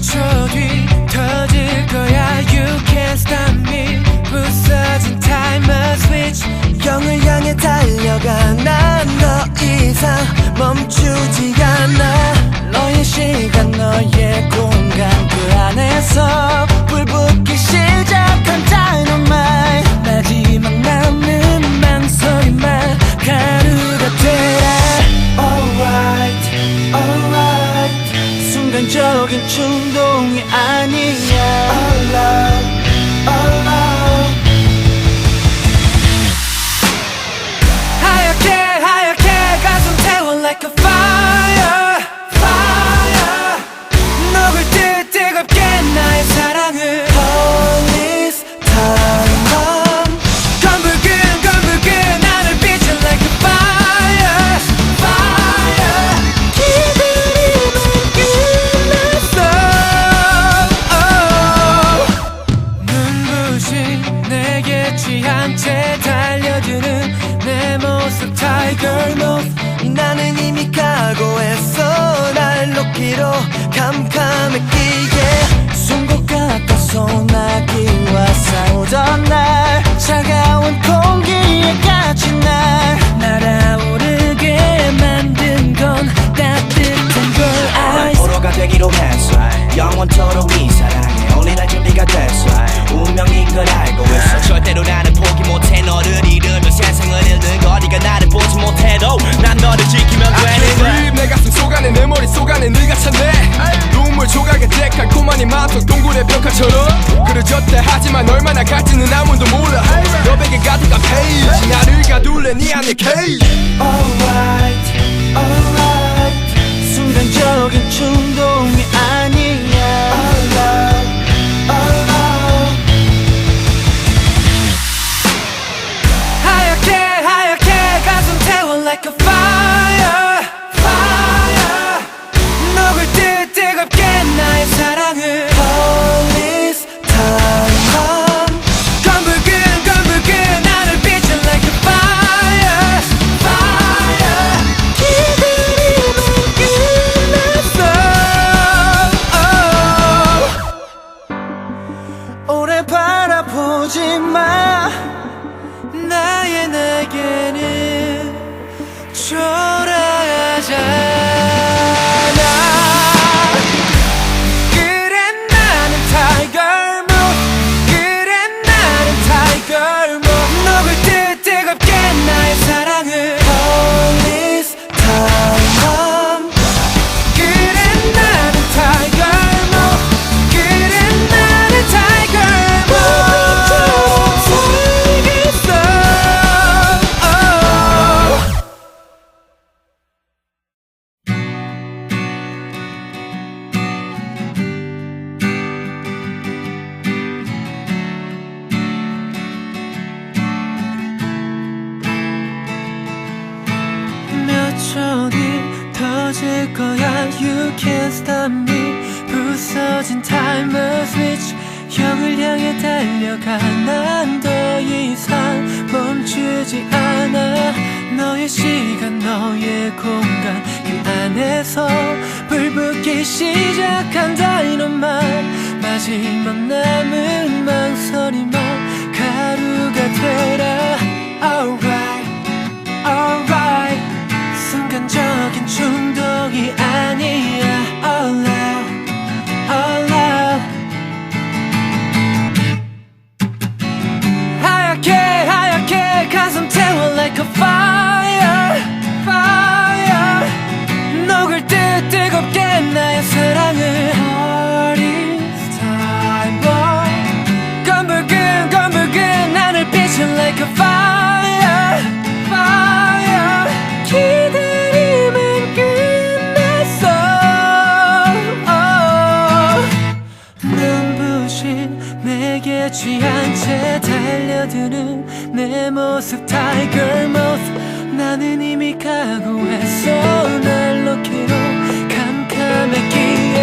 저뒤 터질 거야. You can't stop me. 부서진 timer switch. 영을 향해 달려가. 난 너 이상 멈추지 않아. 너의 시간 너의 충동이 아니 사이로 캄캄해 끼게. 송곳 같아서 나기와 싸우던 날. 차가운 공기에 갇힌 날. 날아오르게 만든 건 따뜻한 걸. 아이스 포로가 되기로 했어. 영원토록 Lenny and the cage. treasure 형을 향해 달려가 난 더 이상 멈추지 않아. 너의 시간 너의 공간 이 안에서 불붙기 시작한 다이너만 마지막 남은 망설임만 가루가 되라. Alright, alright. 당신 내게 취한 채 달려드는 내 모습 tiger Moth 나는 이미 각오했어. 날 놓기로 캄캄했기에